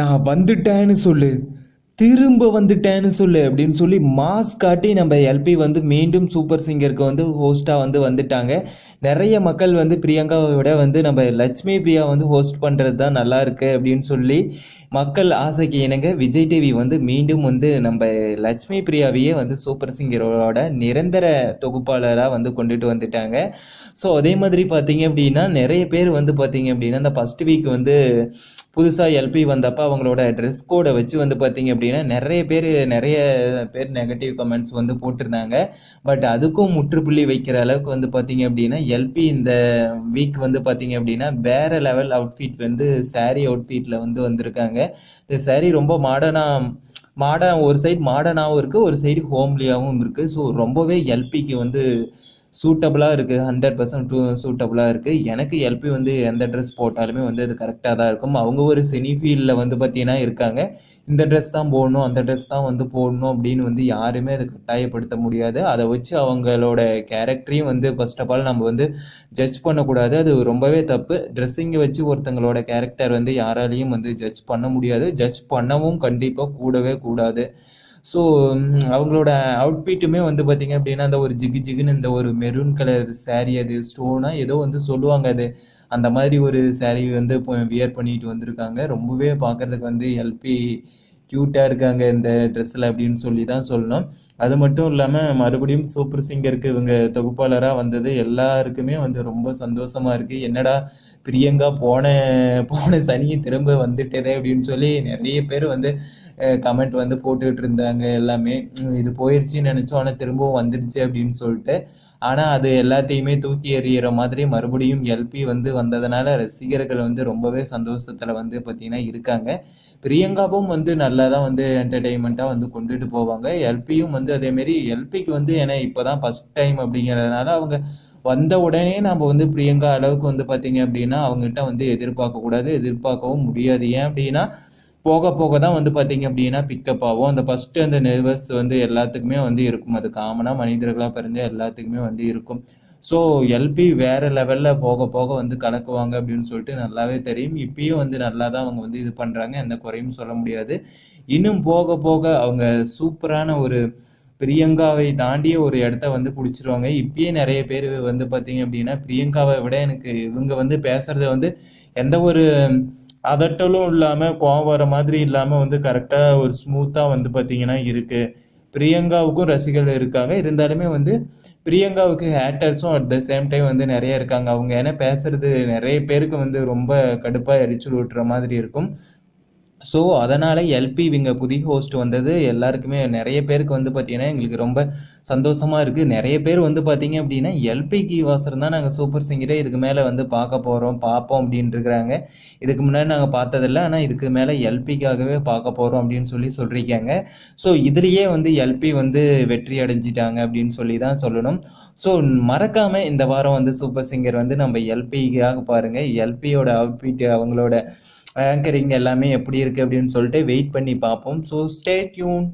நான் வந்துட்டேன்னு சொல்லு. திரும்ப வந்துட்டேன்னு சொல்லு அப்படின்னு சொல்லி மாஸ் காட்டி நம்ம எல்பி வந்து மீண்டும் சூப்பர் சிங்கருக்கு வந்து ஹோஸ்ட்டாக வந்து வந்துட்டாங்க. நிறைய மக்கள் வந்து பிரியங்காவை விட வந்து நம்ம லட்சுமி பிரியா வந்து ஹோஸ்ட் பண்ணுறது தான் நல்லா இருக்கு அப்படின்னு சொல்லி மக்கள் ஆசைக்கு இணங்க விஜய் டிவி வந்து மீண்டும் வந்து நம்ம லட்சுமி பிரியாவையே வந்து சூப்பர் சிங்கரோட நிரந்தர தொகுப்பாளராக வந்து கொண்டுட்டு வந்துட்டாங்க. ஸோ அதே மாதிரி பார்த்தீங்க அப்படின்னா நிறைய பேர் வந்து பார்த்தீங்க அப்படின்னா இந்த ஃபஸ்ட் வீக் வந்து புதுசாக எல்பி வந்தப்போ அவங்களோட ட்ரெஸ் கோடை வச்சு வந்து பார்த்தீங்க அப்படின்னா நிறைய பேர் நிறைய பேர் நெகட்டிவ் கமெண்ட்ஸ் வந்து போட்டிருந்தாங்க. பட் அதுக்கும் முற்றுப்புள்ளி வைக்கிற அளவுக்கு வந்து பார்த்தீங்க அப்படின்னா எல்பி இந்த வீக் வந்து பார்த்தீங்க அப்படின்னா வேற லெவல் அவுட்ஃபிட் வந்து சாரீ அவுட்ஃபிட்டில் வந்து வந்திருக்காங்க. இந்த சாரீ ரொம்ப மாடர்னாக மாடர்ன் ஒரு சைடு மாடர்னாகவும் இருக்குது ஒரு சைடு ஹோம்லியாகவும் இருக்குது ஸோ ரொம்பவே எல்பிக்கு வந்து சூட்டபுளாக இருக்குது ஹண்ட்ரட் பர்சன்ட் டூ சூட்டபுளாக இருக்குது எனக்கு எல்பி வந்து எந்த ட்ரெஸ் போட்டாலுமே வந்து அது கரெக்டாக தான் இருக்கும். அவங்க ஒரு செனி ஃபீல்டில் வந்து பார்த்தீங்கன்னா இருக்காங்க. இந்த ட்ரெஸ் தான் போடணும் அந்த ட்ரெஸ் தான் வந்து போடணும் அப்படின்னு வந்து யாருமே அதை கட்டாயப்படுத்த முடியாது. அதை வச்சு அவங்களோட கேரக்டரையும் வந்து ஃபர்ஸ்ட் ஆஃப் ஆல் நம்ம வந்து ஜட்ஜ் பண்ணக்கூடாது. அது ரொம்பவே தப்பு. ட்ரெஸ்ஸிங்கை வச்சு ஒருத்தங்களோட கேரக்டர் வந்து யாராலையும் வந்து ஜட்ஜ் பண்ண முடியாது. ஜட்ஜ் பண்ணவும் கண்டிப்பாக கூடவே கூடாது. ஸோ அவங்களோட அவுட்ஃபிட்டுமே வந்து பார்த்தீங்க அப்படின்னா அந்த ஒரு ஜிகு ஜிகுன்னு இந்த ஒரு மெரூன் கலர் saree அது ஸ்டோனாக ஏதோ வந்து சொல்லுவாங்க அது. அந்த மாதிரி ஒரு saree வந்து இப்போ வியர் பண்ணிட்டு வந்திருக்காங்க. ரொம்பவே பார்க்கறதுக்கு வந்து எல்பி க்யூட்டாக இருக்காங்க இந்த ட்ரெஸ்ஸில் அப்படின்னு சொல்லி தான் சொல்லணும். அது மட்டும் இல்லாமல் மறுபடியும் சூப்பர் சிங்கருக்கு இவங்க தொகுப்பாளராக வந்தது எல்லாருக்குமே வந்து ரொம்ப சந்தோஷமாக இருக்குது என்னடா பிரியங்கா போன போன சனியை திரும்ப வந்துட்டதே அப்படின்னு சொல்லி நிறைய பேர் வந்து கமெண்ட் வந்து போட்டுக்கிட்டு இருந்தாங்க எல்லாமே இது போயிடுச்சுன்னு நினச்சோம். ஆனால் திரும்பவும் வந்துடுச்சு அப்படின்னு சொல்லிட்டு. ஆனால் அது எல்லாத்தையுமே தூக்கி எறிகிற மாதிரி மறுபடியும் எல்பி வந்து வந்ததுனால ரசிகர்கள் வந்து ரொம்பவே சந்தோஷத்தில் வந்து பார்த்திங்கன்னா இருக்காங்க. பிரியங்காவும் வந்து நல்லா தான் வந்து என்டர்டெயின்மெண்ட்டாக வந்து கொண்டுட்டு போவாங்க. எல்பியும் வந்து அதேமாரி எல்பிக்கு வந்து ஏன்னா இப்போ தான் ஃபஸ்ட் டைம் அப்படிங்கிறதுனால அவங்க வந்த உடனே நம்ம வந்து பிரியங்கா அளவுக்கு வந்து பார்த்தீங்க அப்படின்னா அவங்ககிட்ட வந்து எதிர்பார்க்கக்கூடாது எதிர்பார்க்கவும் முடியாது. ஏன் அப்படின்னா போக போக தான் வந்து பார்த்தீங்க அப்படின்னா பிக்கப் ஆகும். அந்த ஃபஸ்ட்டு அந்த நெர்வஸ் வந்து எல்லாத்துக்குமே வந்து இருக்கும். அது காமனாக மனிதர்களாக பிறந்த எல்லாத்துக்குமே வந்து இருக்கும். ஸோ எல்பி வேறு லெவலில் போக போக வந்து கலக்குவாங்க அப்படின்னு சொல்லிட்டு நல்லாவே தெரியும். இப்பயும் வந்து நல்லா தான் அவங்க வந்து இது பண்ணுறாங்க எந்த குறையும் சொல்ல முடியாது. இன்னும் போக போக அவங்க சூப்பரான ஒரு பிரியங்காவை தாண்டிய ஒரு இடத்த வந்து பிடிச்சிருவாங்க. இப்பயே நிறைய பேர் வந்து பார்த்தீங்க அப்படின்னா பிரியங்காவை விட எனக்கு இவங்க வந்து பேசுறது வந்து எந்த ஒரு அதட்டலும் இல்லாமல் கோவம் வர மாதிரி இல்லாமல் வந்து கரெக்டாக ஒரு ஸ்மூத்தாக வந்து பார்த்தீங்கன்னா இருக்குது பிரியங்காவுக்கும் ரசிகர்கள் இருக்காங்க. இருந்தாலுமே வந்து பிரியங்காவுக்கு ஹேட்டர்ஸும் அட் த சேம் டைம் வந்து நிறைய இருக்காங்க. அவங்க ஏன்னா பேசுறது நிறைய பேருக்கு வந்து ரொம்ப கடுப்பாக எரிச்சல் விட்டுற மாதிரி இருக்கும். ஸோ அதனால் எல்பி இவங்க புதிய ஹோஸ்ட் வந்தது. எல்லாருக்குமே நிறைய பேருக்கு வந்து பார்த்தீங்கன்னா எங்களுக்கு ரொம்ப சந்தோஷமாக இருக்குது நிறைய பேர் வந்து பார்த்தீங்க அப்படின்னா எல்பி கி வாசர் தான் நாங்கள் சூப்பர் சிங்கரே இதுக்கு மேலே வந்து பார்க்க போகிறோம் பார்ப்போம் அப்படின்னு இருக்கிறாங்க. இதுக்கு முன்னாடி நாங்கள் பார்த்ததில்ல. ஆனால் இதுக்கு மேலே எல்பிக்காகவே பார்க்க போகிறோம் அப்படின்னு சொல்லி சொல்லியிருக்காங்க. ஸோ இதுலேயே வந்து எல்பி வந்து வெற்றி அடைஞ்சிட்டாங்க அப்படின்னு சொல்லி தான் சொல்லணும். ஸோ மறக்காமல் இந்த வாரம் வந்து சூப்பர் சிங்கர் வந்து நம்ம எல்பிக்காக பாருங்கள் எல்பியோட அவுட்ஃபிட் அவங்களோட ஆங்கரிங் எல்லாமே எப்படி இருக்குது அப்படின்னு சொல்லிட்டு வெயிட் பண்ணி பார்ப்போம். So stay tune